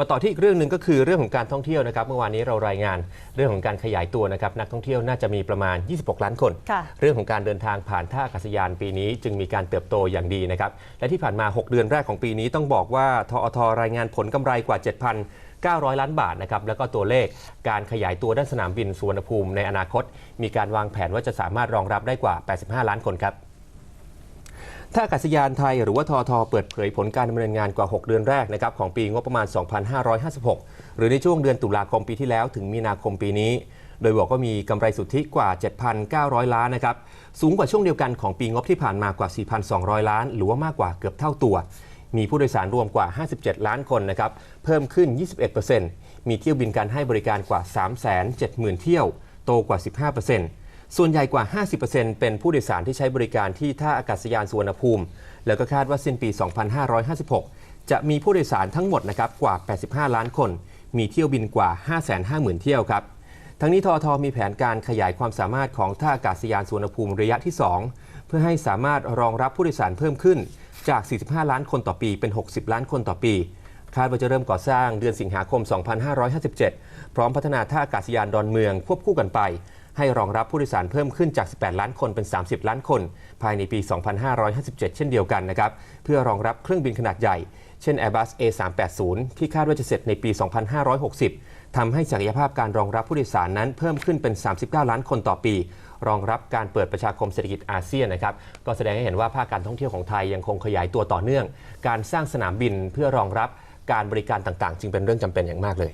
มาต่อที่อีกเรื่องหนึ่งก็คือเรื่องของการท่องเที่ยวนะครับ เมื่อวานนี้เรารายงานเรื่องของการขยายตัวนะครับ นักท่องเที่ยวน่าจะมีประมาณ 26 ล้านคนคเรื่องของการเดินทางผ่านท่าอากาศยานปีนี้ จึงมีการเติบโตอย่างดีนะครับ และที่ผ่านมา 6 เดือนแรกของปีนี้ต้องบอกว่าทอทรายงานผลกำไรกว่า7,900 ล้านบาทนะครับ แล้วก็ตัวเลขการขยายตัวด้านสนามบินสุวรรณภูมิในอนาคต มีการวางแผนว่าจะสามารถรองรับได้กว่า 85 ล้านคนครับ ท่าอากาศยานไทยหรือว่าทอทเปิดเผยผลการดำเนินงานกว่า 6 เดือนแรกนะครับของปีงบประมาณ 2556 หรือในช่วงเดือนตุลาคมปีที่แล้วถึงมีนาคมปีนี้ โดยบอกว่ามีกำไรสุทธิกว่า 7,900 ล้านนะครับ สูงกว่าช่วงเดียวกันของปีงบที่ผ่านมากว่า 4,200 ล้าน หรือว่ามากกว่าเกือบเท่าตัว มีผู้โดยสารรวมกว่า 57 ล้านคนนะครับ เพิ่มขึ้น 21%มีเที่ยวบินการให้บริการกว่า 370,000 เที่ยว โตกว่า 15% ส่วนใหญ่กว่า 50%เป็นผู้โดยสารที่ใช้บริการที่ท่าอากาศยานสุวรรณภูมิ แล้วก็คาดว่าสิ้นปี 2556 จะมีผู้โดยสารทั้งหมดนะครับกว่า 85 ล้านคน มีเที่ยวบินกว่า 550,000 เที่ยวครับ ทั้งนี้ทอทมีแผนการขยายความสามารถของท่าอากาศยานสุวรรณภูมิระยะที่ 2 เพื่อให้สามารถรองรับผู้โดยสารเพิ่มขึ้นจาก 45 ล้านคนต่อปีเป็น 60 ล้านคนต่อปี คาดว่าจะเริ่มก่อสร้างเดือนสิงหาคม 2557 พร้อมพัฒนาท่าอากาศยานดอนเมืองควบคู่กันไป ให้รองรับผู้โดยสารเพิ่มขึ้นจาก 18 ล้านคนเป็น 30 ล้านคน ภายในปี 2557 เช่นเดียวกันนะครับ เพื่อรองรับเครื่องบินขนาดใหญ่ เช่น Airbus A380 ที่คาดว่าจะเสร็จในปี 2560 ทำให้ศักยภาพการรองรับผู้โดยสารนั้นเพิ่มขึ้นเป็น 39 ล้านคนต่อปี รองรับการเปิดประชาคมเศรษฐกิจอาเซียนนะครับ ก็แสดงให้เห็นว่าภาคการท่องเที่ยวของไทยยังคงขยายตัวต่อเนื่อง การสร้างสนามบินเพื่อรองรับการบริการต่างๆ จึงเป็นเรื่องจำเป็นอย่างมากเลย